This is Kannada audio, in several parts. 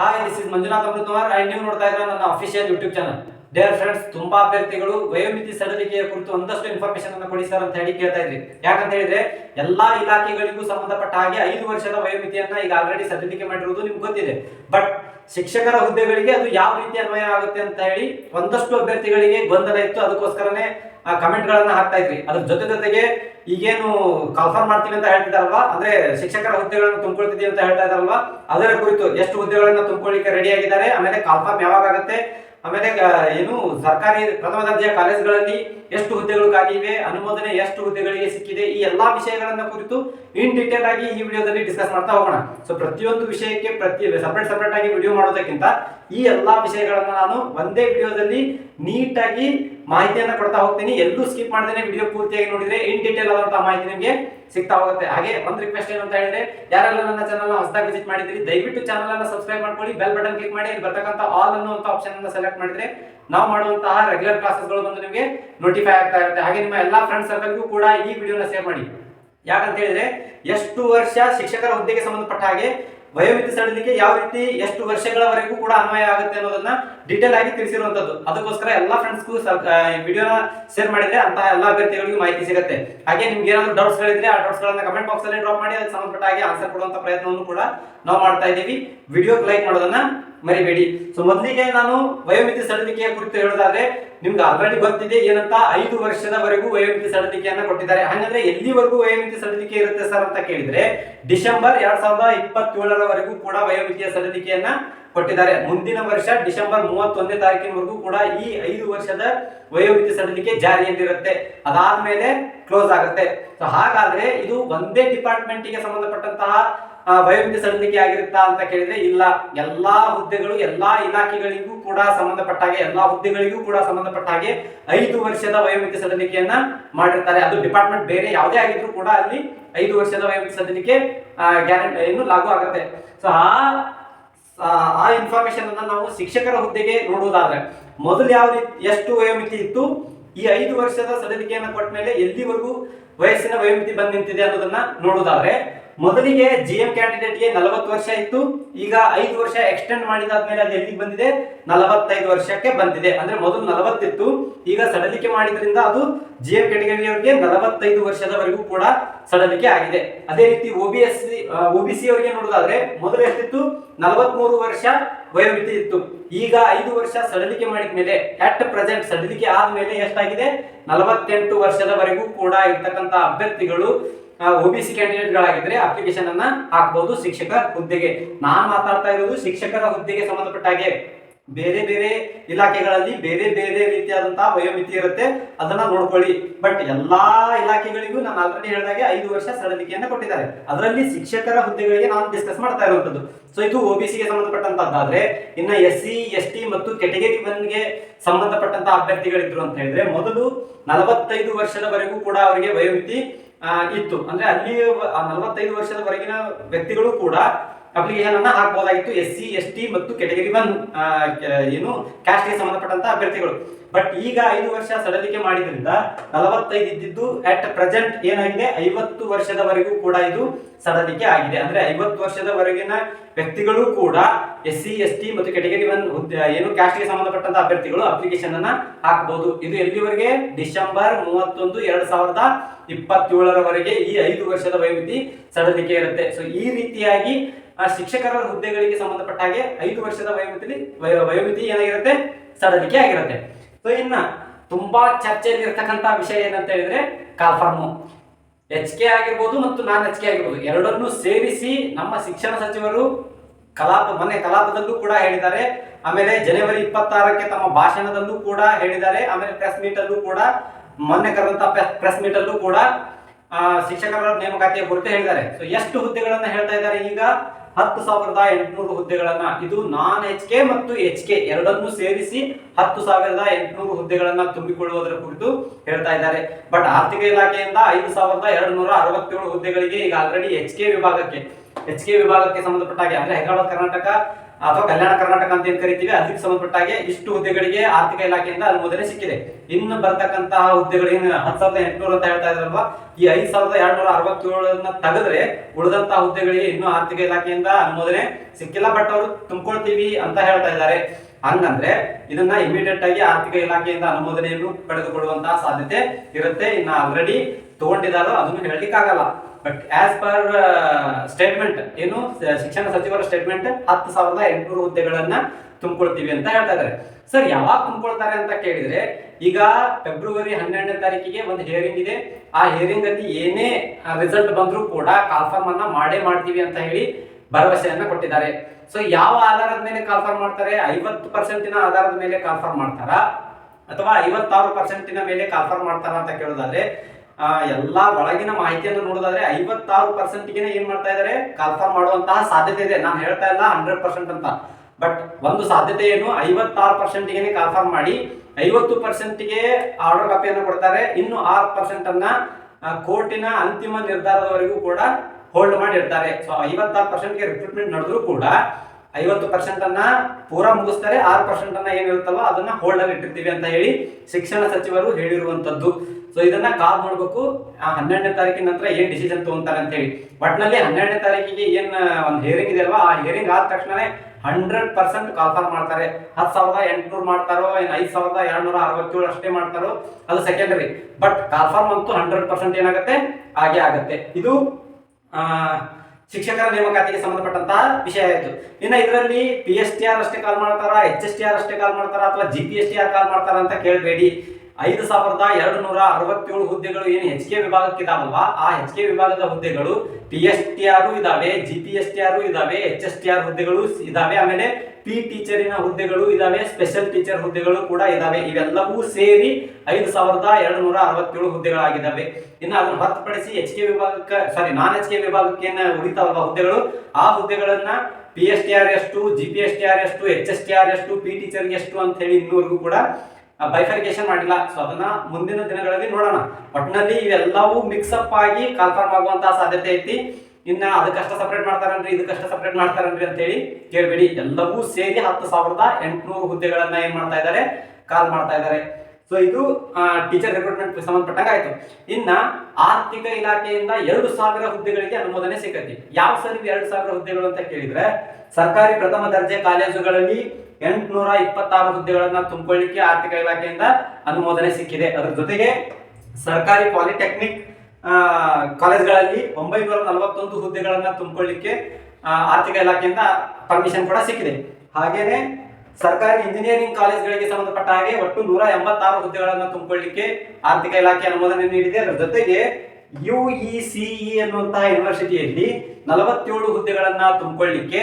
Hi this is Manjunath Amruthwar and ನೀವು ನೋಡ್ತಾ ಇದ್ರೆ ನನ್ನ official YouTube channel dear friends ತುಂಬಾ ಅಭ್ಯರ್ಥಿಗಳು ವಯೋಮಿತಿ ಸಡಲಿಕೆಯ ಕುರಿತು ಒಂದಷ್ಟು ಇನ್ಫಾರ್ಮೇಶನ್ ಅನ್ನು ಕೊಡಿ ಸರ್ ಅಂತ ಹೇಳಿ ಕೇಳ್ತಾ ಇದ್ರಿ. ಯಾಕಂತ ಹೇಳಿದ್ರೆ ಎಲ್ಲಾ ಇಲಾಖೆಗಳಿಗೂ ಸಂಬಂಧಪಟ್ಟ ಹಾಗೆ ಐದು ವರ್ಷದ ವಯೋಮಿತಿಯನ್ನ ಈಗ ಆಲ್ರೆಡಿ ಸಡಿಲಿಕೆ ಮಾಡಿರುವುದು ನಿಮ್ಗೆ ಗೊತ್ತಿದೆ. ಬಟ್ ಶಿಕ್ಷಕರ ಹುದ್ದೆಗಳಿಗೆ ಅದು ಯಾವ ರೀತಿ ಅನ್ವಯ ಆಗುತ್ತೆ ಅಂತ ಹೇಳಿ ಒಂದಷ್ಟು ಅಭ್ಯರ್ಥಿಗಳಿಗೆ ಗೊಂದಲ ಇತ್ತು. ಅದಕ್ಕೋಸ್ಕರನೇ ಕಮೆಂಟ್ ಗಳನ್ನ ಹಾಕ್ತಾ ಇದ್ರಿ ಅದ್ರ ಜೊತೆ ಜೊತೆಗೆ ಈಗೇನು ಕನ್ಫರ್ಮ್ ಮಾಡ್ತೀವಿ ಅಂತ ಹೇಳ್ತಿದಾರಲ್ವಾ? ಅಂದ್ರೆ ಶಿಕ್ಷಕರ ಹುದ್ದೆಗಳನ್ನು ತುಂಬಿಕೊಳ್ತಿದ್ದೀವಿ ಅಂತ ಹೇಳ್ತಾ ಇದಾರಲ್ವಾ? ಅದರ ಕುರಿತು ಎಷ್ಟು ಹುದ್ದೆಗಳನ್ನ ತುಂಬಿಕೊಳ್ಳಿಕ್ಕೆ ರೆಡಿ ಆಗಿದ್ದಾರೆ? ಆಮೇಲೆ ಕನ್ಫರ್ಮ್ ಯಾವಾಗ ಆಗುತ್ತೆ? ಆಮೇಲೆ ಏನು ಸರ್ಕಾರಿ ಪ್ರಥಮ ದರ್ಜೆಯ ಕಾಲೇಜುಗಳಲ್ಲಿ ಎಷ್ಟು ಹುದ್ದೆಗಳು ಖಾಲಿ ಇವೆ, ಅನುಮೋದನೆ ಎಷ್ಟು ಹುದ್ದೆಗಳಿಗೆ ಸಿಕ್ಕಿದೆ, ಈ ಎಲ್ಲಾ ವಿಷಯಗಳನ್ನ ಕುರಿತು ಇನ್ ಡೀಟೇಲ್ ಆಗಿ ಈ ವಿಡಿಯೋದಲ್ಲಿ ಡಿಸ್ಕಸ್ ಮಾಡ್ತಾ ಹೋಗೋಣ. ಸೊ ಪ್ರತಿಯೊಂದು ವಿಷಯಕ್ಕೆ ಪ್ರತಿ ಸಪ್ರೇಟ್ ಸಪರೇಟ್ ಆಗಿ ವಿಡಿಯೋ ಮಾಡೋದಕ್ಕಿಂತ ಈ ಎಲ್ಲಾ ವಿಷಯಗಳನ್ನ ನಾನು ಒಂದೇ ವಿಡಿಯೋದಲ್ಲಿ ನೀಟಾಗಿ ಮಾಹಿತಿಯನ್ನ ಕೊಡ್ತಾ ಹೋಗ್ತೀನಿ. ಎಲ್ಲೂ ಸ್ಕಿಪ್ ಮಾಡ್ದೇನೆ ವಿಡಿಯೋ ಪೂರ್ತಿಯಾಗಿ ನೋಡಿದ್ರೆ ಇನ್ ಡೀಟೇಲ್ ಆದಂತಹ ಮಾಹಿತಿ ನಿಮಗೆ ಸಿಗ್ತಾ ಹೋಗುತ್ತೆ. ಹಾಗೆ ಒಂದು ರಿಕ್ವೆಸ್ಟ್ ಏನಂತ ಹೇಳಿದ್ರೆ, ಯಾರೆಲ್ಲ ನನ್ನ ಚಾನಲ್ ಹೊಸದಾಗಿ ವಿಸಿಟ್ ಮಾಡಿದ್ರಿ ದಯವಿಟ್ಟು ಚಾನಲ್ ಅನ್ನ ಸಬ್ಸ್ಕ್ರೈಬ್ ಮಾಡ್ಕೊಳ್ಳಿ ಬೆಲ್ ಬಟನ್ ಕ್ಲಿಕ್ ಮಾಡಿ ಇಲ್ಲಿ ಬರ್ತಕ್ಕಂಥ ಆಲ್ ಅನ್ನುವಂತ ಆಪ್ಷನ್ ಅನ್ನ ಸೆಲೆಕ್ಟ್ ಮಾಡಿದ್ರೆ ನಾವು ಮಾಡುವಂತಹ ರೆಗ್ಯುಲರ್ ಕ್ಲಾಸಸ್ಗಳು ಬಂದು ನಿಮಗೆ ನೋಟಿಫೈ ಆಗ್ತಾ ಇರುತ್ತೆ. ಹಾಗೆ ನಿಮ್ಮ ಎಲ್ಲಾ ಫ್ರೆಂಡ್ ಸರ್ಕಲ್ಗೂ ಕೂಡ ಈ ವಿಡಿಯೋನ ಶೇರ್ ಮಾಡಿ. ಯಾಕಂತ ಹೇಳಿದ್ರೆ, ಎಷ್ಟು ವರ್ಷ ಶಿಕ್ಷಕರ ಹುದ್ದೆಗೆ ಸಂಬಂಧಪಟ್ಟ ಹಾಗೆ ವಯೋಮಿತಿ ಸಡಿಲಿಕೆ ಯಾವ ರೀತಿ ಎಷ್ಟು ವರ್ಷಗಳವರೆಗೂ ಕೂಡ ಅನ್ವಯ ಆಗುತ್ತೆ ಅನ್ನೋದನ್ನ ಡೀಟೇಲ್ ಆಗಿ ತಿಳಿಸಿರುವಂತದ್ದು. ಅದಕ್ಕೋಸ್ಕರ ಎಲ್ಲಾ ಫ್ರೆಂಡ್ಸ್ಗೂ ವಿಡಿಯೋನ ಶೇರ್ ಮಾಡಿದ್ರೆ ಅಂತ ಎಲ್ಲಾ ಅಭ್ಯರ್ಥಿಗಳಿಗೂ ಮಾಹಿತಿ ಸಿಗುತ್ತೆ. ಹಾಗೆ ನಿಮ್ಗೆ ಏನಾದ್ರು ಡೌಟ್ಸ್ ಗಳಿದ್ರೆ ಆ ಡೌಟ್ಸ್ ಗಳನ್ನ ಕಮೆಂಟ್ ಬಾಕ್ಸ್ ಅಲ್ಲಿ ಡ್ರಾಪ್ ಮಾಡಿ ಅದಕ್ಕೆ ಸಂಬಂಧಪಟ್ಟ ಹಾಗೆ ಆನ್ಸರ್ ಕೊಡುವಂತ ಪ್ರಯತ್ನವನ್ನು ಕೂಡ ನಾವು ಮಾಡ್ತಾ ಇದ್ದೀವಿ. ವಿಡಿಯೋ ಲೈಕ್ ಮಾಡೋದನ್ನ ಮರಿಬೇಡಿ. ಸೊ ಮೊದಲಿಗೆ ನಾನು ವಯೋಮಿತಿ ಸಡಿಲಿಕೆಯ ಕುರಿತು ಹೇಳೋದಾದ್ರೆ, ನಿಮ್ಗೆ ಆಲ್ರೆಡಿ ಗೊತ್ತಿದೆ ಏನಂತ ಐದು ವರ್ಷದವರೆಗೂ ವಯೋಮಿತಿ ಸಡಿಲಿಕೆಯನ್ನ ಕೊಟ್ಟಿದ್ದಾರೆ. ಹಾಗಂದ್ರೆ ಎಲ್ಲಿವರೆಗೂ ವಯೋಮಿತಿ ಸಡಿಲಿಕೆ ಇರುತ್ತೆ ಸರ್ ಅಂತ ಕೇಳಿದ್ರೆ, ಡಿಸೆಂಬರ್ ಎರಡ್ ಸಾವಿರದ ಇಪ್ಪತ್ತೇಳರವರೆಗೂ ಕೂಡ ವಯೋಮಿತಿಯ ಸಡಿಲಿಕೆಯನ್ನ ಕೊಟ್ಟಿದ್ದಾರೆ. ಮುಂದಿನ ವರ್ಷ ಡಿಸೆಂಬರ್ ಮೂವತ್ತೊಂದನೇ ತಾರೀಕಿನವರೆಗೂ ಕೂಡ ಈ ಐದು ವರ್ಷದ ವಯೋಮಿತಿ ಸಡಿಲಿಕೆ ಜಾರಿಯಲ್ಲಿರುತ್ತೆ. ಅದಾದ್ಮೇಲೆ ಕ್ಲೋಸ್ ಆಗುತ್ತೆ. ಸೊ ಹಾಗಾದ್ರೆ ಇದು ಒಂದೇ ಡಿಪಾರ್ಟ್ಮೆಂಟ್ಗೆ ಸಂಬಂಧಪಟ್ಟಂತಹ ವಯೋಮಿತಿ ಸಡಿಲಿಕೆ ಆಗಿರುತ್ತಾ ಅಂತ ಕೇಳಿದ್ರೆ ಇಲ್ಲ. ಎಲ್ಲಾ ಹುದ್ದೆಗಳು, ಎಲ್ಲಾ ಇಲಾಖೆಗಳಿಗೂ ಕೂಡ ಸಂಬಂಧಪಟ್ಟ ಹಾಗೆ, ಎಲ್ಲಾ ಹುದ್ದೆಗಳಿಗೂ ಕೂಡ ಸಂಬಂಧಪಟ್ಟ ಹಾಗೆ ಐದು ವರ್ಷದ ವಯೋಮಿತಿ ಸಡಿಲಿಕೆಯನ್ನ ಮಾಡಿರ್ತಾರೆ. ಅದು ಡಿಪಾರ್ಟ್ಮೆಂಟ್ ಬೇರೆ ಯಾವುದೇ ಆಗಿದ್ರು ಕೂಡ ಅಲ್ಲಿ ಐದು ವರ್ಷದ ವಯೋಮಿತಿ ಸಡಿಲಿಕೆ ಗ್ಯಾರಂಟಿ ಏನು ಲಾಗು ಆಗುತ್ತೆ. ಸೊ ಆ, ಆ- ಇನ್ಫಾರ್ಮೇಶನ್ ಅನ್ನ ನಾವು ಶಿಕ್ಷಕರ ಹುದ್ದೆಗೆ ನೋಡುವುದಾದ್ರೆ ಮೊದಲು ಯಾವ ಎಷ್ಟು ವಯೋಮಿತಿ ಇತ್ತು, ಈ ಐದು ವರ್ಷದ ಸಡಿಲಿಕೆಯನ್ನು ಕೊಟ್ಟ ಮೇಲೆ ಎಲ್ಲಿವರೆಗೂ ವಯಸ್ಸಿನ ವಯೋಮಿತಿ ಬಂದ್ ನಿಂತಿದೆ ಅನ್ನೋದನ್ನ ನೋಡುವುದಾದ್ರೆ ಮೊದಲಿಗೆ ಜಿ ಎಂ ಕ್ಯಾಂಡಿಡೇಟ್ಗೆ ನಲವತ್ತು ವರ್ಷ ಇತ್ತು. ಈಗ ಐದು ವರ್ಷ ಎಕ್ಸ್ಟೆಂಡ್ ಮಾಡಿದಾದ್ಮೇಲೆ ಅದು ಎಲ್ಲಿಗೆ ಬಂದಿದೆ? ನಲವತ್ತೈದು ವರ್ಷಕ್ಕೆ ಬಂದಿದೆ. ಅಂದ್ರೆ ಮೊದಲು ನಲವತ್ತಿತ್ತು. ಈಗ ಸಡಲಿಕೆ ಮಾಡಿದ್ರಿಂದ ಅದು ಜಿ ಎಂ ಕ್ಯಾಟಗರಿಯವರಿಗೆ ನಲವತ್ತೈದು ವರ್ಷದವರೆಗೂ ಕೂಡ ಸಡಲಿಕೆ ಆಗಿದೆ. ಅದೇ ರೀತಿ O B S O B C ಅವರಿಗೆ ನೋಡೋದಾದ್ರೆ ಮೊದಲು ಎಷ್ಟಿತ್ತು? ನಲವತ್ಮೂರು ವರ್ಷ ವಯೋಮಿತಿ ಇತ್ತು. ಈಗ ಐದು ವರ್ಷ ಸಡಲಿಕೆ ಮಾಡಿದ ಮೇಲೆ ಅಟ್ ಪ್ರೆಸೆಂಟ್ ಸಡಲಿಕೆ ಆದ್ಮೇಲೆ ಎಷ್ಟಾಗಿದೆ? ನಲವತ್ತೆಂಟು ವರ್ಷದವರೆಗೂ ಕೂಡ ಇರ್ತಕ್ಕಂಥ ಅಭ್ಯರ್ಥಿಗಳು ಒ ಬಿ ಸಿ ಕ್ಯಾಂಡಿಡೇಟ್ಗಳಾಗಿದ್ರೆ ಅಪ್ಲಿಕೇಶನ್ ಅನ್ನ ಹಾಕಬಹುದು ಶಿಕ್ಷಕ ಹುದ್ದೆಗೆ. ನಾನು ಮಾತಾಡ್ತಾ ಇರೋದು ಶಿಕ್ಷಕರ ಹುದ್ದೆಗೆ ಸಂಬಂಧಪಟ್ಟ ಹಾಗೆ. ಬೇರೆ ಬೇರೆ ಇಲಾಖೆಗಳಲ್ಲಿ ಬೇರೆ ಬೇರೆ ರೀತಿಯಾದಂತಹ ವಯೋಮಿತಿ ಇರುತ್ತೆ, ಅದನ್ನ ನೋಡ್ಕೊಳ್ಳಿ. ಬಟ್ ಎಲ್ಲಾ ಇಲಾಖೆಗಳಿಗೂ ನಾನು ಆಲ್ರೆಡಿ ಹೇಳಿದಾಗೆ ಐದು ವರ್ಷ ಸಡಲಿಕೆಯನ್ನು ಕೊಟ್ಟಿದ್ದಾರೆ. ಅದರಲ್ಲಿ ಶಿಕ್ಷಕರ ಹುದ್ದೆಗಳಿಗೆ ನಾನು ಡಿಸ್ಕಸ್ ಮಾಡ್ತಾ ಇರುವಂತದ್ದು. ಸೊ ಇದು ಒ ಬಿ ಸಿಗೆ ಸಂಬಂಧಪಟ್ಟಂತದ್ದಾದ್ರೆ, ಇನ್ನ ಎಸ್ ಸಿ ಎಸ್ ಟಿ ಮತ್ತು ಕೆಟಗರಿ ಗೆ ಸಂಬಂಧಪಟ್ಟಂತಹ ಅಭ್ಯರ್ಥಿಗಳಿದ್ರು ಅಂತ ಹೇಳಿದ್ರೆ, ಮೊದಲು ನಲವತ್ತೈದು ವರ್ಷದವರೆಗೂ ಕೂಡ ಅವರಿಗೆ ವಯೋಮಿತಿ ಇತ್ತು. ಅಂದ್ರೆ ಅಲ್ಲಿ ನಲವತ್ತೈದು ವರ್ಷದವರೆಗಿನ ವ್ಯಕ್ತಿಗಳು ಕೂಡ ಅಪ್ಲಿಕೇಶನ್ ಅನ್ನ ಹಾಕಬಹುದಾಗಿತ್ತು ಎಸ್ ಸಿ ಎಸ್ ಟಿ ಮತ್ತು ಕೆಟಗರಿ ಒನ್ ಏನು ಕ್ಯಾಸ್ಟ್ಗೆ ಸಂಬಂಧಪಟ್ಟಂತ ಅಭ್ಯರ್ಥಿಗಳು. ಬಟ್ ಈಗ ಐದು ವರ್ಷ ಸಡಲಿಕೆ ಮಾಡಿದ್ರಿಂದ ನಲವತ್ತೈದು ಇದ್ದಿದ್ದು ಅಟ್ ಪ್ರೆಸೆಂಟ್ ಏನಾಗಿದೆ? ಐವತ್ತು ವರ್ಷದವರೆಗೂ ಕೂಡ ಇದು ಸಡಲಿಕೆ ಆಗಿದೆ. ಅಂದ್ರೆ ಐವತ್ತು ವರ್ಷದವರೆಗಿನ ವ್ಯಕ್ತಿಗಳು ಕೂಡ ಎಸ್ ಸಿ ಎಸ್ ಟಿ ಮತ್ತು ಕೆಟಗರಿ ಒನ್ ಏನು ಕ್ಯಾಸ್ಟ್ಗೆ ಸಂಬಂಧಪಟ್ಟಂತ ಅಭ್ಯರ್ಥಿಗಳು ಅಪ್ಲಿಕೇಶನ್ ಅನ್ನ ಹಾಕಬಹುದು ಇದು ಎಲ್ಲಿವರೆಗೆ? ಡಿಸೆಂಬರ್ ಮೂವತ್ತೊಂದು, ಎರಡ್ ಸಾವಿರದ ಇಪ್ಪತ್ತೇಳರವರೆಗೆ ಈ ಐದು ವರ್ಷದ ವಯೋಮಿತಿ ಸಡಲಿಕೆ ಇರುತ್ತೆ. ಸೊ ಈ ರೀತಿಯಾಗಿ, ಆ ಶಿಕ್ಷಕರ ಹುದ್ದೆಗಳಿಗೆ ಸಂಬಂಧಪಟ್ಟ ಹಾಗೆ ಐದು ವರ್ಷದ ವಯೋಮಿತಿ ವಯೋ- ವಯೋಮಿತಿ ಏನಾಗಿರುತ್ತೆ? ಸಡಲಿಕೆ ಆಗಿರುತ್ತೆ. ಸೊ ಇನ್ನ ತುಂಬಾ ಚರ್ಚೆಯಲ್ಲಿ ಇರ್ತಕ್ಕಂತ ವಿಷಯ ಏನಂತ ಹೇಳಿದ್ರೆ ಕಾಲ್ಫಾರ್ಮು ಎಚ್ ಕೆ ಆಗಿರ್ಬೋದು ಮತ್ತು ನಾನ್ ಎಚ್ ಕೆ ಆಗಿರ್ಬೋದು. ಎರಡನ್ನೂ ಸೇರಿಸಿ ನಮ್ಮ ಶಿಕ್ಷಣ ಸಚಿವರು ಕಲಾಪ, ಮೊನ್ನೆ ಕಲಾಪದಲ್ಲೂ ಕೂಡ ಹೇಳಿದ್ದಾರೆ. ಆಮೇಲೆ ಜನವರಿ ಇಪ್ಪತ್ತಾರಕ್ಕೆ ತಮ್ಮ ಭಾಷಣದಲ್ಲೂ ಕೂಡ ಹೇಳಿದ್ದಾರೆ. ಆಮೇಲೆ ಪ್ರೆಸ್ ಮೀಟ್ ಅಲ್ಲೂ ಕೂಡ, ಮೊನ್ನೆ ಕರೆದಂತ ಪ್ರೆಸ್ ಮೀಟ್ ಅಲ್ಲೂ ಕೂಡ ಶಿಕ್ಷಕರ ನೇಮಕಾತಿಯ ಕುರಿತು ಹೇಳಿದ್ದಾರೆ. ಸೊ ಎಷ್ಟು ಹುದ್ದೆಗಳನ್ನ ಹೇಳ್ತಾ ಇದ್ದಾರೆ ಈಗ? ಹತ್ತು ಸಾವಿರದ ಎಂಟುನೂರು ಹುದ್ದೆಗಳನ್ನ. ಇದು ನಾನ್ ಎಚ್ ಕೆ ಮತ್ತು ಎಚ್ ಕೆ ಎರಡನ್ನೂ ಸೇರಿಸಿ ಹತ್ತು ಸಾವಿರದ ಎಂಟುನೂರು ಹುದ್ದೆಗಳನ್ನ ತುಂಬಿಕೊಳ್ಳುವುದರ ಕುರಿತು ಹೇಳ್ತಾ ಇದ್ದಾರೆ. ಬಟ್ ಆರ್ಥಿಕ ಇಲಾಖೆಯಿಂದ ಐದು ಸಾವಿರದ ಎರಡು ನೂರ ಅರವತ್ತೇಳು ಹುದ್ದೆಗಳಿಗೆ ಈಗ ಆಲ್ರೆಡಿ ಎಚ್ ಕೆ ವಿಭಾಗಕ್ಕೆ ಎಚ್ ಕೆ ವಿಭಾಗಕ್ಕೆ ಸಂಬಂಧಪಟ್ಟ ಹಾಗೆ ಅಂದ್ರೆ ಹೈದರಾಬಾದ್, ಕರ್ನಾಟಕ ಅಥವಾ ಕಲ್ಯಾಣ ಕರ್ನಾಟಕ ಅಂತ ಏನ್ ಕರಿತೀವಿ, ಅದಕ್ಕೆ ಸಂಬಂಧಪಟ್ಟಾಗೆ ಇಷ್ಟು ಹುದ್ದೆಗಳಿಗೆ ಆರ್ಥಿಕ ಇಲಾಖೆಯಿಂದ ಅನುಮೋದನೆ ಸಿಕ್ಕಿದೆ. ಇನ್ನು ಬರ್ತಕ್ಕಂತಹ ಹುದ್ದೆಗಳು ಏನು ಹತ್ತು ಸಾವಿರದ ಎಂಟುನೂರು ಅಂತ ಹೇಳ್ತಾ ಇದ್ರಲ್ವಾ? ಈ ಐದ್ ಸಾವಿರದ ಎರಡ್ನೂರ ಅರವತ್ತೇಳನ್ನ ತೆಗೆದ್ರೆ ಉಳಿದಂತಹ ಹುದ್ದೆಗಳಿಗೆ ಇನ್ನು ಆರ್ಥಿಕ ಇಲಾಖೆಯಿಂದ ಅನುಮೋದನೆ ಸಿಕ್ಕಿಲ್ಲ. ಬಟ್ ಅವರು ತುಂಬಿಕೊಳ್ತೀವಿ ಅಂತ ಹೇಳ್ತಾ ಇದ್ದಾರೆ. ಹಂಗಂದ್ರೆ ಇದನ್ನ ಇಮಿಡಿಯೇಟ್ ಆಗಿ ಆರ್ಥಿಕ ಇಲಾಖೆಯಿಂದ ಅನುಮೋದನೆಯನ್ನು ಪಡೆದುಕೊಳ್ಳುವಂತಹ ಸಾಧ್ಯತೆ ಇರುತ್ತೆ. ಇನ್ನು ಆಲ್ರೆಡಿ ತಗೊಂಡಿದಾರೋ ಅದನ್ನು ಹೇಳಲಿಕ್ಕಾಗಲ್ಲ. ಬಟ್ ಆಸ್ ಪರ್ ಸ್ಟೇಟ್ಮೆಂಟ್ ಏನು, ಶಿಕ್ಷಣ ಸಚಿವರ ಸ್ಟೇಟ್ಮೆಂಟ್ ಹತ್ತು ಸಾವಿರದ ಎಂಟುನೂರು ಹುದ್ದೆಗಳನ್ನ ತುಂಬಿಕೊಳ್ತೀವಿ ಅಂತ ಹೇಳ್ತಾ ಇದ್ದಾರೆ ಸರ್ ಯಾವಾಗ ತುಂಬಿಕೊಳ್ತಾರೆ ಅಂತ ಕೇಳಿದ್ರೆ, ಈಗ ಫೆಬ್ರವರಿ ಹನ್ನೆರಡನೇ ತಾರೀಕಿಗೆ ಒಂದು ಹಿಯರಿಂಗ್ ಇದೆ. ಆ ಹಿಯರಿಂಗ್ ಅಲ್ಲಿ ಏನೇ ರಿಸಲ್ಟ್ ಬಂದರೂ ಕೂಡ ಕಾಲ್ಫಾರ್ಮ್ ಅನ್ನ ಮಾಡೇ ಮಾಡ್ತೀವಿ ಅಂತ ಹೇಳಿ ಭರವಸೆಯನ್ನ ಕೊಟ್ಟಿದ್ದಾರೆ. ಸೊ ಯಾವ ಆಧಾರದ ಮೇಲೆ ಕಾಲ್ಫಾರ್ಮ್ ಮಾಡ್ತಾರೆ? ಐವತ್ತು ಪರ್ಸೆಂಟಿನ ಆಧಾರದ ಮೇಲೆ ಕಾಲ್ಫಾರ್ಮ್ ಮಾಡ್ತಾರಾ? ಅಥವಾ ಐವತ್ತಾರು ಪರ್ಸೆಂಟಿನ ಮೇಲೆ ಕಾಲ್ಫಾರ್ಮ್ ಮಾಡ್ತಾರ ಅಂತ ಕೇಳೋದಾದ್ರೆ ಎಲ್ಲಾ ಒಳಗಿನ ಮಾಹಿತಿಯನ್ನು ನೋಡೋದಾದ್ರೆ ಐವತ್ತಾರು ಪರ್ಸೆಂಟ್ಗೆ ಏನ್ ಮಾಡ್ತಾ ಇದಾರೆ ಕನ್ಫರ್ಮ್ ಮಾಡುವಂತಹ ಸಾಧ್ಯತೆ ಇದೆ. ನಾನು ಹೇಳ್ತಾ ಇಲ್ಲ ಹಂಡ್ರೆಡ್ ಪರ್ಸೆಂಟ್ ಅಂತ. ಬಟ್ ಒಂದು ಸಾಧ್ಯತೆ ಏನು? ಐವತ್ತಾರು ಪರ್ಸೆಂಟ್ಗೆ ಕನ್ಫರ್ಮ್ ಮಾಡಿ ಐವತ್ತು ಪರ್ಸೆಂಟ್ಗೆ ಆರ್ಡರ್ ಕಾಪಿಯನ್ನು ಕೊಡ್ತಾರೆ. ಇನ್ನು ಆರು ಪರ್ಸೆಂಟ್ ಅನ್ನ ಕೋರ್ಟಿನ ಅಂತಿಮ ನಿರ್ಧಾರದವರೆಗೂ ಕೂಡ ಹೋಲ್ಡ್ ಮಾಡಿರ್ತಾರೆ. ಸೊ ಐವತ್ತಾರು ಪರ್ಸೆಂಟ್ಗೆ ರಿಕ್ರೂಟ್ಮೆಂಟ್ ನಡೆದ್ರು ಕೂಡ ಐವತ್ತು ಪರ್ಸೆಂಟ್ ಅನ್ನ ಪೂರಾ ಮುಗಿಸ್ತಾರೆ, ಆರು ಪರ್ಸೆಂಟ್ ಅನ್ನ ಏನಿರುತ್ತಲ್ಲ ಅದನ್ನ ಹೋಲ್ಡ್ ಅಲ್ಲಿ ಇಟ್ಟಿರ್ತೀವಿ ಅಂತ ಹೇಳಿ ಶಿಕ್ಷಣ ಸಚಿವರು ಹೇಳಿರುವಂತದ್ದು. ಸೊ ಇದನ್ನ ಕಾಲ್ ಮಾಡ್ಬೇಕು ಆ ಹನ್ನೆರಡನೇ ತಾರೀಕಿನ ನಂತರ ಏನ್ ಡಿಸಿಷನ್ ತಗೊಂತಾರೆ ಅಂತ ಹೇಳಿ. ಒಟ್ನಲ್ಲಿ ಹನ್ನೆರಡನೇ ತಾರೀಕಿಗೆ ಏನ್ ಒಂದು ಹಿಯರಿಂಗ್ ಇದೆ ಅಲ್ವಾ? ಆ ಹಿಯರಿಂಗ್ ಆದ ತಕ್ಷಣನೇ ಹಂಡ್ರೆಡ್ ಪರ್ಸೆಂಟ್ ಕಾಲ್ಫಾರ್ ಮಾಡ್ತಾರೆ. ಹತ್ತು ಸಾವಿರದ ಎಂಟುನೂರು ಮಾಡ್ತಾರೋ, ಏನ್ ಐದು ಸಾವಿರದ ಎರಡ್ನೂರ ಅರವತ್ತೇಳು ಅಷ್ಟೇ ಮಾಡ್ತಾರೋ, ಅದು ಸೆಕೆಂಡರಿ ಬಟ್ ಕಾಲ್ಫಾರ್ಮ್ ಅಂತೂ ಹಂಡ್ರೆಡ್ ಪರ್ಸೆಂಟ್ ಏನಾಗುತ್ತೆ? ಹಾಗೆ ಆಗುತ್ತೆ. ಇದು ಶಿಕ್ಷಕರ ನೇಮಕಾತಿಗೆ ಸಂಬಂಧಪಟ್ಟಂತಹ ವಿಷಯ ಆಯಿತು ಇನ್ನು ಇದರಲ್ಲಿ ಪಿ ಎಸ್ ಟಿ ಆರ್ ಅಷ್ಟೇ ಕಾಲ್ ಮಾಡ್ತಾರಾ ಎಚ್ ಎಸ್ ಟಿ ಆರ್ ಅಷ್ಟೇ ಕಾಲ್ ಮಾಡ್ತಾರ ಅಥವಾ G P S T R call ಮಾಡ್ತಾರ ಅಂತ ಕೇಳಬೇಡಿ. ಐದು ಸಾವಿರದ ಎರಡು ನೂರ ಅರವತ್ತೇಳು ಹುದ್ದೆಗಳು ಏನು ಎಚ್ ಕೆ ವಿಭಾಗಕ್ಕೆ ಇದಾವಲ್ವಾ ಆ ಎಚ್ ಕೆ ವಿಭಾಗದ ಹುದ್ದೆಗಳು ಪಿ ಎಸ್ ಟಿ ಆರ್ ಇದಾವೆ G P S T R ಇದಾವೆ ಎಚ್ ಎಸ್ ಟಿ ಆರ್ ಹುದ್ದೆಗಳು ಇದಾವೆ, ಆಮೇಲೆ ಪಿ ಟೀಚರಿನ ಹುದ್ದೆಗಳು ಇದಾವೆ, ಸ್ಪೆಷಲ್ ಟೀಚರ್ ಹುದ್ದೆಗಳು ಕೂಡ ಇದಾವೆ. ಇವೆಲ್ಲವೂ ಸೇರಿ ಐದು ಸಾವಿರದ ಎರಡು ನೂರ ಅರವತ್ತೇಳು ಹುದ್ದೆಗಳಾಗಿದ್ದಾವೆ ಇನ್ನು ಅದನ್ನು ಹೊರತುಪಡಿಸಿ ಎಚ್ ಕೆ ವಿಭಾಗಕ್ಕೆ ಸಾರಿ ನಾನ್ ಎಚ್ ಕೆ ವಿಭಾಗಕ್ಕೆ ಏನು ಹುದ್ದೆಗಳು? ಆ ಹುದ್ದೆಗಳನ್ನ ಪಿ ಎಸ್ ಟಿ ಆರ್ ಎಷ್ಟು G P S T R ಎಷ್ಟು ಎಚ್ ಎಸ್ ಟಿ ಆರ್ ಎಷ್ಟು ಪಿ ಟೀಚರ್ ಎಷ್ಟು ಅಂತ ಹೇಳಿ ಇನ್ನೂವರೆಗೂ ಕೂಡ ಬೈಫರ್ಕೇಶನ್ ಮಾಡಿಲ್ಲ. ಸೊ ಅದನ್ನ ಮುಂದಿನ ದಿನಗಳಲ್ಲಿ ನೋಡೋಣ. ಒಟ್ಟಿನಲ್ಲಿ ಇವೆಲ್ಲವೂ ಮಿಕ್ಸಪ್ ಆಗಿ ಕಾಲ್ಫಾರ್ಮ್ ಆಗುವಂತಹ ಸಾಧ್ಯತೆ ಐತಿ. ಇನ್ನ ಅದಕ್ಕಷ್ಟ ಸಪ್ರೇಟ್ ಮಾಡ್ತಾರನ್ರಿ, ಇದಕ್ಕಷ್ಟ ಸಪರೇಟ್ ಮಾಡ್ತಾರನ್ರಿ ಅಂತ ಹೇಳಿ ಕೇಳಬೇಡಿ. ಎಲ್ಲವೂ ಸೇರಿ ಹತ್ತು ಸಾವಿರದ ಎಂಟುನೂರು ಹುದ್ದೆಗಳನ್ನ ಏನ್ ಮಾಡ್ತಾ ಇದ್ದಾರೆ ಕಾಲ್ ಮಾಡ್ತಾ ಇದ್ದಾರೆ ಸೊ ಇದು ಟೀಚರ್ ರಿಕ್ರೂಟ್ಮೆಂಟ್ ಸಂಬಂಧಪಟ್ಟಾಗ ಆಯ್ತು. ಇನ್ನ ಆರ್ಥಿಕ ಇಲಾಖೆಯಿಂದ ಎರಡು ಸಾವಿರ ಹುದ್ದೆಗಳಿಗೆ ಅನುಮೋದನೆ ಸಿಗತಿ ಯಾವ ಸರಿ ಎರಡು ಸಾವಿರ ಹುದ್ದೆಗಳು ಅಂತ ಕೇಳಿದ್ರೆ, ಸರ್ಕಾರಿ ಪ್ರಥಮ ದರ್ಜೆ ಕಾಲೇಜುಗಳಲ್ಲಿ ಎಂಟುನೂರ ಇಪ್ಪತ್ತಾರು ಹುದ್ದೆಗಳನ್ನ ತುಂಬಿಕೊಳ್ಳಿಕ್ಕೆ ಆರ್ಥಿಕ ಇಲಾಖೆಯಿಂದ ಅನುಮೋದನೆ ಸಿಕ್ಕಿದೆ. ಅದರ ಜೊತೆಗೆ ಸರ್ಕಾರಿ ಪಾಲಿಟೆಕ್ನಿಕ್ ಕಾಲೇಜ್ಗಳಲ್ಲಿ ಒಂಬೈನೂರ ನಲವತ್ತೊಂದು ಹುದ್ದೆಗಳನ್ನ ತುಂಬಿಕೊಳ್ಳಿಕ್ಕೆ ಆರ್ಥಿಕ ಇಲಾಖೆಯಿಂದ ಪರ್ಮಿಷನ್ ಕೂಡ ಸಿಕ್ಕಿದೆ. ಹಾಗೇನೆ ಸರ್ಕಾರಿ ಇಂಜಿನಿಯರಿಂಗ್ ಕಾಲೇಜ್ಗಳಿಗೆ ಸಂಬಂಧಪಟ್ಟ ಹಾಗೆ ಒಟ್ಟು ನೂರ ಎಂಬತ್ತಾರು ಹುದ್ದೆಗಳನ್ನು ತುಂಬಿಕೊಳ್ಳಿಕ್ಕೆ ಆರ್ಥಿಕ ಇಲಾಖೆ ಅನುಮೋದನೆ ನೀಡಿದೆ. ಅದರ ಜೊತೆಗೆ ಯುಇಸಿಇ ಅನ್ನುವಂತಹ ಯೂನಿವರ್ಸಿಟಿಯಲ್ಲಿ ನಲವತ್ತೇಳು ಹುದ್ದೆಗಳನ್ನ ತುಂಬಿಕೊಳ್ಳಿಕ್ಕೆ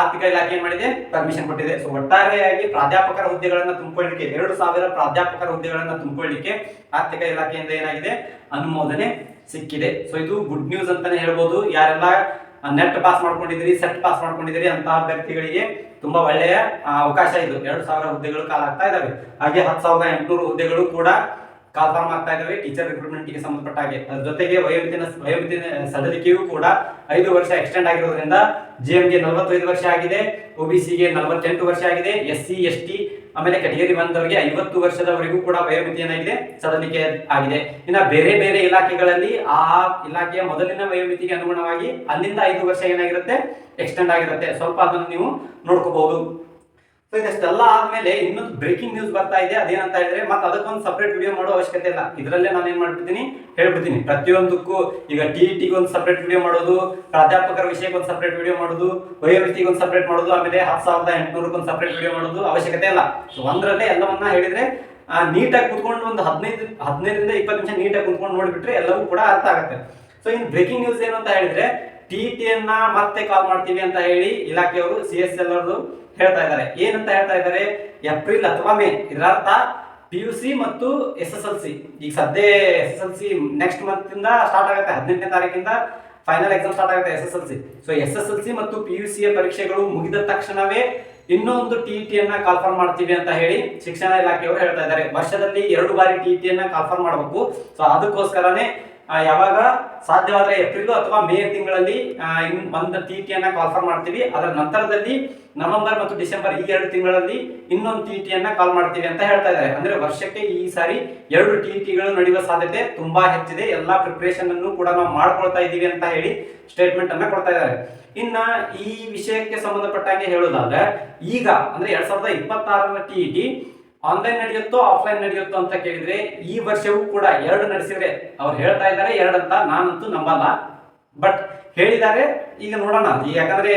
ಆರ್ಥಿಕ ಇಲಾಖೆ ಏನ್ ಮಾಡಿದೆ? ಪರ್ಮಿಷನ್ ಕೊಟ್ಟಿದೆ. ಸೊ ಒಟ್ಟಾರೆಯಾಗಿ ಪ್ರಾಧ್ಯಾಪಕರ ಹುದ್ದೆಗಳನ್ನ ತುಂಬಿಕೊಳ್ಳಿಕ್ಕೆ, ಎರಡು ಸಾವಿರ ಪ್ರಾಧ್ಯಾಪಕರ ಹುದ್ದೆಗಳನ್ನ ತುಂಬಿಕೊಳ್ಳಿಕ್ಕೆ ಆರ್ಥಿಕ ಇಲಾಖೆಯಿಂದ ಏನಾಗಿದೆ? ಅನುಮೋದನೆ ಸಿಕ್ಕಿದೆ. ಸೊ ಇದು ಗುಡ್ ನ್ಯೂಸ್ ಅಂತಾನೆ ಹೇಳ್ಬೋದು. ಯಾರೆಲ್ಲ ನೆಟ್ ಪಾಸ್ ಮಾಡ್ಕೊಂಡಿದ್ದೀರಿ ಸೆಟ್ ಪಾಸ್ ಮಾಡ್ಕೊಂಡಿದ್ದೀರಿ ಅಂತ ಅಭ್ಯರ್ಥಿಗಳಿಗೆ ತುಂಬಾ ಒಳ್ಳೆಯ ಅವಕಾಶ ಇದು. ಎರಡು ಸಾವಿರ ಹುದ್ದೆಗಳು ಕಾಲಾಗ್ತಾ ಇದಾವೆ ಹಾಗೆ ಹತ್ತು ಸಾವಿರದ ಎಂಟುನೂರು ಹುದ್ದೆಗಳು ಕೂಡ ಕಾಲ್ಫಾರ್ಮ್ ಆಗ್ತಾ ಇದಾವೆ ಟೀಚರ್ ರಿಕ್ರೂಟ್ಮೆಂಟ್ಗೆ ಸಂಬಂಧಪಟ್ಟ ಹಾಗೆ. ಅದ್ರ ಜೊತೆಗೆ ವಯೋಮಿತಿನ ವಯೋಮಿತಿನ ಸಡಿಲಿಕೆಯೂ ಕೂಡ ಐದು ವರ್ಷ ಎಕ್ಸ್ಟೆಂಡ್ ಆಗಿರೋದ್ರಿಂದ ಜಿ ಗೆ ನಲವತ್ತೈದು ವರ್ಷ ಆಗಿದೆ ಒಬಿಸಿಗೆ ನಲವತ್ತೆಂಟು ವರ್ಷ ಆಗಿದೆ ಎಸ್ ಸಿ ಎಸ್ ಟಿ ಆಮೇಲೆ ಕೆಟಗರಿ ಬಂದವರಿಗೆ ಐವತ್ತು ವರ್ಷದವರೆಗೂ ಕೂಡ ವಯೋಮಿತಿ ಏನಾಗಿದೆ ಸದಲಿಕೆ ಆಗಿದೆ. ಇನ್ನು ಬೇರೆ ಬೇರೆ ಇಲಾಖೆಗಳಲ್ಲಿ ಆ ಇಲಾಖೆಯ ಮೊದಲಿನ ವಯೋಮಿತಿಗೆ ಅನುಗುಣವಾಗಿ ಅಲ್ಲಿಂದ ಐದು ವರ್ಷ ಏನಾಗಿರುತ್ತೆ ಎಕ್ಸ್ಟೆಂಡ್ ಆಗಿರುತ್ತೆ. ಸ್ವಲ್ಪ ಅದನ್ನು ನೀವು ನೋಡ್ಕೋಬಹುದು. ಸೊ ಇದೆಷ್ಟೆಲ್ಲ ಆದ್ಮೇಲೆ ಇನ್ನೊಂದು ಬ್ರೇಕಿಂಗ್ ನ್ಯೂಸ್ ಬರ್ತಾ ಇದೆ, ಅದೇನಂತ ಹೇಳಿದ್ರೆ ಮತ್ತೆ ಅದಕ್ಕೊಂದು ಸಪ್ರೇಟ್ ವಿಡಿಯೋ ಮಾಡೋ ಅವಶ್ಯಕತೆ ಇಲ್ಲ. ಇದರಲ್ಲೇ ನಾನು ಏನ್ ಮಾಡ್ಬಿಡ್ತೀನಿ? ಹೇಳ್ಬಿಡ್ತೀನಿ. ಪ್ರತಿಯೊಂದಕ್ಕೂ ಈಗ ಟಿ ಟಿಗೆ ಒಂದು ಸಪ್ರೇಟ್ ವಿಡಿಯೋ ಮಾಡೋದು, ಪ್ರಾಧ್ಯಾಪಕರ ವಿಷಯಕ್ಕೆ ಒಂದು ಸಪ್ರೇಟ್ ವಿಡಿಯೋ ಮಾಡೋದು ವಯೋಮಿತಿಗೆ ಒಂದು ಸಪ್ರೇಟ್ ಮಾಡೋದು, ಆಮೇಲೆ ಹತ್ತು ಸಾವಿರದ ಎಂಟುನೂರಕ್ಕೆ ಒಂದು ಸಪರೇಟ್ ವಿಡಿಯೋ ಮಾಡೋದು ಅವಶ್ಯಕತೆ ಇಲ್ಲ. ಸೊ ಒಂದರಲ್ಲೇ ಎಲ್ಲವನ್ನ ಹೇಳಿದ್ರೆ ನೀಟಾಗಿ ಕುತ್ಕೊಂಡು ಒಂದು ಹದಿನೈದು, ಹದಿನೈದರಿಂದ ಇಪ್ಪತ್ತು ನಿಮಿಷ ನೀಟಾಗಿ ಕುತ್ಕೊಂಡು ನೋಡಿಬಿಟ್ರೆ ಎಲ್ಲವೂ ಕೂಡ ಅರ್ಥ ಆಗುತ್ತೆ. ಸೊ ಇನ್ನು ಬ್ರೇಕಿಂಗ್ ನ್ಯೂಸ್ ಏನು ಅಂತ ಹೇಳಿದ್ರೆ ಟಿ ಟಿಯನ್ನ ಮತ್ತೆ ಕಾಲ್ ಮಾಡ್ತೀವಿ ಅಂತ ಹೇಳಿ ಇಲಾಖೆಯವರು ಸಿ ಎಸ್ ಎಲ್ ಅವರು ಹೇಳ್ತಾ ಇದ್ದಾರೆ. ಏನಂತ ಹೇಳ್ತಾ ಇದ್ದಾರೆ? ಏಪ್ರಿಲ್ ಅಥವಾ ಮೇ. ಇದರ ಅರ್ಥ ಪಿ ಯು ಸಿ ಮತ್ತು ಎಸ್ ಎಸ್ ಎಲ್ ಸಿ ಈಗ ಸದ್ಯ S S L C next month ಇಂದ ಸ್ಟಾರ್ಟ್ ಆಗುತ್ತೆ. ಹದಿನೆಂಟನೇ ತಾರೀಕಿಂದ ಫೈನಲ್ ಎಕ್ಸಾಮ್ ಸ್ಟಾರ್ಟ್ ಆಗುತ್ತೆ S S L C so S S L C ಮತ್ತು ಪಿ ಯು ಸಿ ಪರೀಕ್ಷೆಗಳು ಮುಗಿದ ತಕ್ಷಣವೇ ಇನ್ನೊಂದು ಟಿ ಟಿಯನ್ನ ಕಾಲ್ಫರ್ ಮಾಡ್ತೀವಿ ಅಂತ ಹೇಳಿ ಶಿಕ್ಷಣ ಇಲಾಖೆಯವರು ಹೇಳ್ತಾ ಇದ್ದಾರೆ. ವರ್ಷದಲ್ಲಿ ಎರಡು ಬಾರಿ ಟಿ ಟಿಯನ್ನ ಕಾಲ್ಫರ್ ಮಾಡಬೇಕು. ಸೊ ಅದಕ್ಕೋಸ್ಕರನೇ ಯಾವಾಗ ಸಾಧ್ಯವಾದ್ರೆ ಏಪ್ರಿಲ್ ಅಥವಾ ಮೇ ತಿಂಗಳಲ್ಲಿ ಒಂದು ಟಿ ಟಿಯನ್ನ ಕಾಲ್ಫರ್ ಮಾಡ್ತೀವಿ. ಅದರ ನಂತರದಲ್ಲಿ ನವೆಂಬರ್ ಮತ್ತು ಡಿಸೆಂಬರ್ ಈ ಎರಡು ತಿಂಗಳಲ್ಲಿ ಇನ್ನೊಂದು ಟಿ ಟಿಯನ್ನ ಕಾಲ್ ಮಾಡ್ತೀವಿ ಅಂತ ಹೇಳ್ತಾ ಇದ್ದಾರೆ. ಅಂದ್ರೆ ವರ್ಷಕ್ಕೆ ಈ ಸಾರಿ ಎರಡು ಟಿ ಟಿಗಳು ನಡೆಯುವ ಸಾಧ್ಯತೆ ತುಂಬಾ ಹೆಚ್ಚಿದೆ. ಎಲ್ಲಾ ಪ್ರಿಪರೇಷನ್ ಅನ್ನು ಕೂಡ ನಾವು ಮಾಡ್ಕೊಳ್ತಾ ಇದ್ದೀವಿ ಅಂತ ಹೇಳಿ ಸ್ಟೇಟ್ಮೆಂಟ್ ಅನ್ನ ಕೊಡ್ತಾ ಇದ್ದಾರೆ. ಇನ್ನ ಈ ವಿಷಯಕ್ಕೆ ಸಂಬಂಧಪಟ್ಟಂಗೆ ಹೇಳೋದಾದ್ರೆ ಈಗ ಅಂದ್ರೆ ಎರಡ್ ಸಾವಿರದ ಇಪ್ಪತ್ತಾರರ ಟಿ ಟಿ ಆನ್ಲೈನ್ ನಡೆಯುತ್ತೋ ಆಫ್ಲೈನ್ ನಡೆಯುತ್ತೋ ಅಂತ ಕೇಳಿದ್ರೆ ಈ ವರ್ಷವೂ ಕೂಡ ಎರಡು ನಡೆಸಿದ್ರೆ ಅವ್ರು ಹೇಳ್ತಾ ಇದ್ದಾರೆ, ಎರಡು ಅಂತ ನಾನಂತೂ ನಂಬಲ್ಲ. ಬಟ್ ಹೇಳಿದ್ದಾರೆ, ಈಗ ನೋಡೋಣ. ಯಾಕಂದ್ರೆ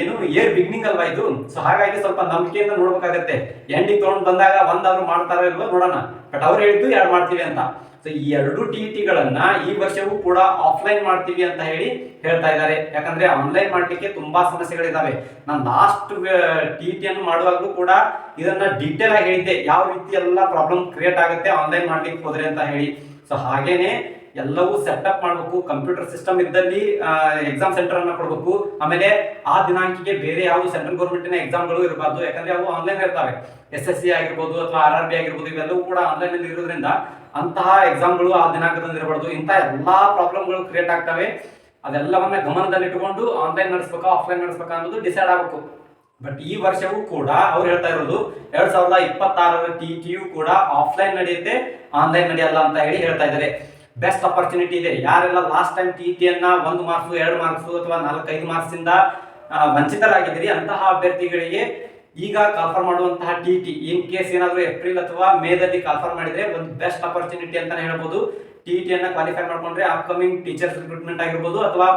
ಏನು ಏರ್ ಬಿಗ್ನಿಂಗ್ ಅಲ್ವಾ ಇದು? ಸೊ ಹಾಗಾಗಿ ಸ್ವಲ್ಪ ನಂಬಿಕೆಯಿಂದ ನೋಡ್ಬೇಕಾಗತ್ತೆ. ಎಂಡಿಗೆ ತಗೊಂಡು ಬಂದಾಗ ಒಂದಾದ್ರು ಮಾಡ್ತಾರೋ ಇಲ್ವೋ ನೋಡೋಣ. ಬಟ್ ಅವ್ರು ಹೇಳಿದ್ದು ಎರಡು ಮಾಡ್ತೀವಿ ಅಂತ. ಸೊ ಈ ಎರಡು ಟಿ ಟಿಗಳನ್ನ ಈ ವರ್ಷವೂ ಕೂಡ ಆಫ್ಲೈನ್ ಮಾಡ್ತೀವಿ ಅಂತ ಹೇಳಿ ಹೇಳ್ತಾ ಇದ್ದಾರೆ. ಯಾಕಂದ್ರೆ ಆನ್ಲೈನ್ ಮಾಡ್ಲಿಕ್ಕೆ ತುಂಬಾ ಸಮಸ್ಯೆಗಳಿದ್ದಾವೆ ನಾನು ಲಾಸ್ಟ್ ಟಿ ಟಿಯನ್ನು ಮಾಡುವಾಗಲೂ ಕೂಡ ಇದನ್ನ ಡೀಟೇಲ್ ಆಗಿ ಹೇಳಿದ್ದೆ. ಯಾವ ರೀತಿ ಎಲ್ಲ ಪ್ರಾಬ್ಲಮ್ ಕ್ರಿಯೇಟ್ ಆಗುತ್ತೆ ಆನ್ಲೈನ್ ಮಾಡ್ಲಿಕ್ಕೆ ಹೋದ್ರೆ ಅಂತ ಹೇಳಿ. ಸೊ ಹಾಗೇನೆ ಎಲ್ಲವೂ ಸೆಟಪ್ ಮಾಡಬೇಕು. ಕಂಪ್ಯೂಟರ್ ಸಿಸ್ಟಮ್ ಇದ್ದಲ್ಲಿ ಎಕ್ಸಾಮ್ ಸೆಂಟರ್ ಅನ್ನ ಕೊಡಬೇಕು. ಆಮೇಲೆ ಆ ದಿನಾಂಕಿಗೆ ಬೇರೆ ಯಾವ ಸೆಂಟ್ರಲ್ ಗೌರ್ಮೆಂಟಿನ ಎಕ್ಸಾಮ್ಗಳು ಇರಬಾರ್ದು. ಯಾಕಂದ್ರೆ ಅವು ಆನ್ಲೈನ್ ಇರ್ತವೆ. ಎಸ್ ಎಸ್ ಸಿ ಆಗಿರ್ಬೋದು ಅಥವಾ ಆರ್ ಆರ್ ಬಿ ಆಗಿರ್ಬೋದು, ಇವೆಲ್ಲವೂ ಕೂಡ ಆನ್ಲೈನ್ ಅಲ್ಲಿ ಇರೋದ್ರಿಂದ ಅಂತಹ ಎಕ್ಸಾಮ್ಗಳು ಆ ದಿನಾಂಕದಲ್ಲಿ ಇರಬಾರ್ದು. ಇಂಥ ಎಲ್ಲಾ ಪ್ರಾಬ್ಲಮ್ಗಳು ಕ್ರಿಯೇಟ್ ಆಗ್ತವೆ. ಅದೆಲ್ಲವನ್ನ ಗಮನದಲ್ಲಿಟ್ಟುಕೊಂಡು ಆನ್ಲೈನ್ ನಡೆಸ್ಬೇಕಾ ಆಫ್ಲೈನ್ ನಡೆಸ್ಬೇಕಾ ಅನ್ನೋದು ಡಿಸೈಡ್ ಆಗಬೇಕು. ಬಟ್ ಈ ವರ್ಷವೂ ಕೂಡ ಅವ್ರು ಹೇಳ್ತಾ ಇರೋದು ಎರಡ್ ಸಾವಿರದ ಇಪ್ಪತ್ತಾರರ ಟಿ ಕೂಡ ಆಫ್ಲೈನ್ ನಡೆಯುತ್ತೆ ಆನ್ಲೈನ್ ನಡೆಯಲ್ಲ ಅಂತ ಹೇಳಿ ಹೇಳ್ತಾ ಇದ್ದಾರೆ. ಬೆಸ್ಟ್ ಅಪರ್ಚುನಿಟಿ ಇದೆ. ಯಾರೆಲ್ಲ ಲಾಸ್ಟ್ ಟೈಮ್ ಟಿ ಟಿಯನ್ನ ಒಂದು ಮಾರ್ಕ್ಸ್ ಎರಡು ಮಾರ್ಕ್ಸ್ ಅಥವಾ ನಾಲ್ಕೈದು ಮಾರ್ಕ್ಸ್ ಇಂದ ಆ, ವಂಚಿತರಾಗಿದ್ದೀರಿ ಅಂತಹ ಅಭ್ಯರ್ಥಿಗಳಿಗೆ ಈಗ ಕಾಲ್ಫರ್ ಮಾಡುವಂತಹ ಟಿ ಟಿ ಇನ್ ಕೇಸ್ ಏನಾದರೂ ಏಪ್ರಿಲ್ ಅಥವಾ ಮೇದಲ್ಲಿ ಕಾಲ್ಫರ್ ಮಾಡಿದ್ರೆ ಒಂದು ಬೆಸ್ಟ್ ಅಪರ್ಚುನಿಟಿ ಅಂತಾನೆ ಹೇಳ್ಬೋದು. ಟಿ ಟಿಯನ್ನು ಕ್ವಾಲಿಫೈ ಮಾಡ್ಕೊಂಡ್ರೆ ಅಪ್ಕಮಿಂಗ್ ಟೀಚರ್ಸ್ ರಿಕ್ರೂಟ್ಮೆಂಟ್ ಆಗಿರ್ಬೋದು ಅಥವಾ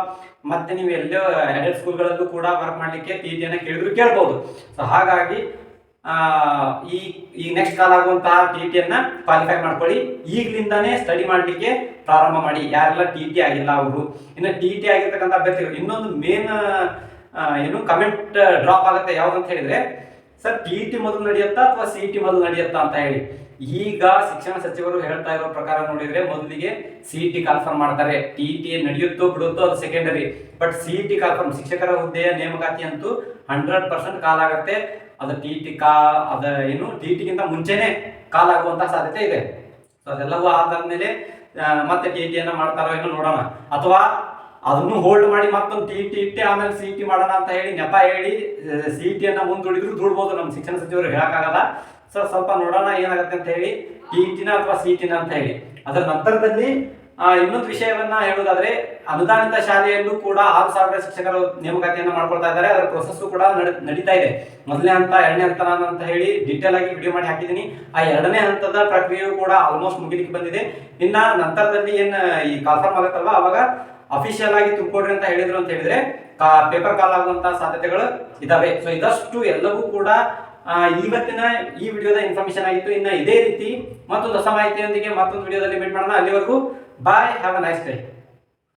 ಮತ್ತೆ ನೀವು ಎಲ್ಲೋ ಎಡೆಡ್ ಸ್ಕೂಲ್ಗಳಲ್ಲೂ ಕೂಡ ವರ್ಕ್ ಮಾಡಲಿಕ್ಕೆ ಟಿ ಟಿಯನ್ನು ಕೇಳಿದ್ರು ಕೇಳ್ಬೋದು. ಸೊ ಹಾಗಾಗಿ ಈ ಈ ನೆಕ್ಸ್ಟ್ ಕಾಲ್ ಆಗುವಂತಹ ಟಿ ಟಿಯನ್ನು ಕ್ವಾಲಿಫೈ ಮಾಡ್ಕೊಳ್ಳಿ. ಈಗಲಿಂದಾನೇ ಸ್ಟಡಿ ಮಾಡಲಿಕ್ಕೆ ಪ್ರಾರಂಭ ಮಾಡಿ. ಯಾರೆಲ್ಲ ಟಿ ಟಿ ಆಗಿಲ್ಲ ಅವರು. ಇನ್ನು ಟಿ ಟಿ ಆಗಿರ್ತಕ್ಕಂಥ ಅಭ್ಯರ್ಥಿಗಳು, ಇನ್ನೊಂದು ಮೇನ್ ಏನು ಕಮೆಂಟ್ ಡ್ರಾಪ್ ಆಗುತ್ತೆ ಯಾವ್ದಂತ ಹೇಳಿದ್ರೆ ಸರ್ ಟಿ ಟಿ ಮೊದಲು ನಡೆಯುತ್ತಾ ಅಥವಾ ಸಿ ಟಿ ಮೊದಲು ನಡೆಯುತ್ತಾ ಅಂತ ಹೇಳಿ? ಈಗ ಶಿಕ್ಷಣ ಸಚಿವರು ಹೇಳ್ತಾ ಇರೋ ಪ್ರಕಾರ ನೋಡಿದ್ರೆ ಮೊದಲಿಗೆ ಸಿ ಟಿ ಕನ್ಫರ್ಮ್ ಮಾಡ್ತಾರೆ. ಟಿ ಟಿ ನಡೆಯುತ್ತೋ ಬಿಡುತ್ತೋ ಅದು secondary but C T confirm ಶಿಕ್ಷಕರ ಹುದ್ದೆಯ ನೇಮಕಾತಿ ಅಂತೂ ಹಂಡ್ರೆಡ್ ಪರ್ಸೆಂಟ್ ಕಾಲ್ ಆಗುತ್ತೆ. ಅದು ಟಿ ಟಿ ಕಾ, ಅದ ಏನು ಟಿ ಟಿಗಿಂತ ಮುಂಚೆನೆ ಕಾಲ್ ಆಗುವಂತ ಸಾಧ್ಯತೆ ಇದೆ. ಸೊ ಅದೆಲ್ಲವೂ ಆದಾದ್ಮೇಲೆ ಮೇಲೆ ಮತ್ತೆ ಟಿ ಟಿಯನ್ನು ಮಾಡ್ತಾರೋ ಏನೋ ನೋಡೋಣ. ಅಥವಾ ಅದನ್ನು ಹೋಲ್ಡ್ ಮಾಡಿ ಮತ್ತೊಂದು ಟಿ ಟಿ ಇಟ್ಟೆ, ಆಮೇಲೆ ಸಿ ಟಿ ಮಾಡೋಣ ಅಂತ ಹೇಳಿ ನೆಪ ಹೇಳಿ ಸಿ ಟಿಯನ್ನು ಮುಂದೂಡಿದ್ರು ದುಡ್ಬೋದು ನಮ್ಮ ಶಿಕ್ಷಣ ಸಚಿವರು ಹೇಳೋಕ್ಕಾಗಲ್ಲ. ಸರ್, ಸ್ವಲ್ಪ ನೋಡೋಣ ಏನಾಗುತ್ತೆ ಅಂತ ಹೇಳಿ ಟಿ ಟಿನ ಅಥವಾ ಸಿ ಟಿನ ಅಂತ ಹೇಳಿ. ಅದರ ನಂತರದಲ್ಲಿ ಇನ್ನೊಂದು ವಿಷಯವನ್ನ ಹೇಳೋದಾದ್ರೆ ಅನುದಾನಿತ ಶಾಲೆಯಲ್ಲೂ ಕೂಡ ಆರು ಸಾವಿರ ಶಿಕ್ಷಕರು ನೇಮಕಾತಿಯನ್ನು ಮಾಡ್ಕೊಳ್ತಾ ಇದ್ದಾರೆ. ಅದರ ಪ್ರೊಸೆಸ್ ಕೂಡ ನಡೆ- ನಡೀತಾ ಇದೆ. ಮೊದಲನೇ ಹಂತ, ಎರಡನೇ ಹಂತ ಅಂತ ಹೇಳಿ ಡಿಟೇಲ್ ಆಗಿ ವಿಡಿಯೋ ಮಾಡಿ ಹಾಕಿದ್ದೀನಿ. ಆ ಎರಡನೇ ಹಂತದ ಪ್ರಕ್ರಿಯೆಯು ಕೂಡ ಆಲ್ಮೋಸ್ಟ್ ಮುಗಿಲಿಕ್ಕೆ ಬಂದಿದೆ. ಇನ್ನ ನಂತರದಲ್ಲಿ ಏನು, ಈ ಕನ್ಫರ್ಮ್ ಆಗುತ್ತಲ್ವಾ? ಅವಾಗ ಅಫಿಷಿಯಲ್ ಆಗಿ ತುಂಬಿಕೊಡ್ರಿ ಅಂತ ಹೇಳಿದ್ರು ಅಂತ ಹೇಳಿದ್ರೆ ಪೇಪರ್ ಕಾಲ್ ಆಗುವಂತ ಸಾಧ್ಯತೆಗಳು ಇದಾವೆ. ಸೊ ಇದಷ್ಟು ಎಲ್ಲವೂ ಕೂಡ ಇವತ್ತಿನ ಈ ವಿಡಿಯೋದ ಇನ್ಫಾರ್ಮೇಶನ್ ಆಗಿತ್ತು. ಇನ್ನ ಇದೇ ರೀತಿ ಮತ್ತೊಂದು ಹೊಸ ಮಾಹಿತಿಯೊಂದಿಗೆ ಮತ್ತೊಂದು ವಿಡಿಯೋದಲ್ಲಿ ಮೀಟ್ ಮಾಡೋಣ. ಅಲ್ಲಿವರೆಗೂ bye have a nice day